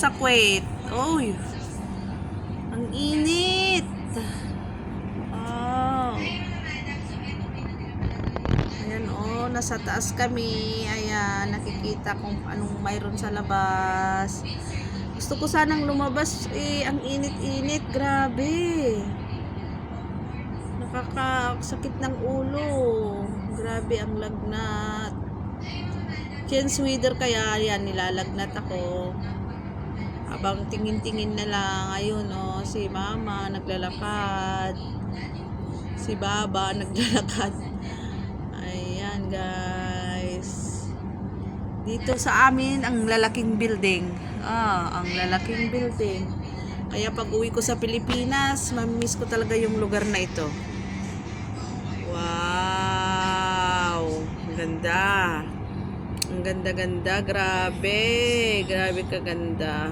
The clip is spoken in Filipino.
sa Kuwait. Uy. Ang init. Oh. Ayan oh, nasa taas kami. Ayan, nakikita kung anong mayroon sa labas. Gusto ko sanang lumabas eh, ang init-init. Grabe. Nakakasakit ng ulo. Grabe ang lagnat. Chance weather kaya yan, nilalagnat ako. Habang tingin-tingin na lang, ayun oh, si mama naglalakad. Si baba naglalakad. Ayan guys. Dito sa amin, ang lalaking building. Ah, ang lalaking building. Kaya pag uwi ko sa Pilipinas, mamimiss ko talaga yung lugar na ito. Wow! Ang ganda. Ang ganda-ganda. Grabe. Grabe kaganda.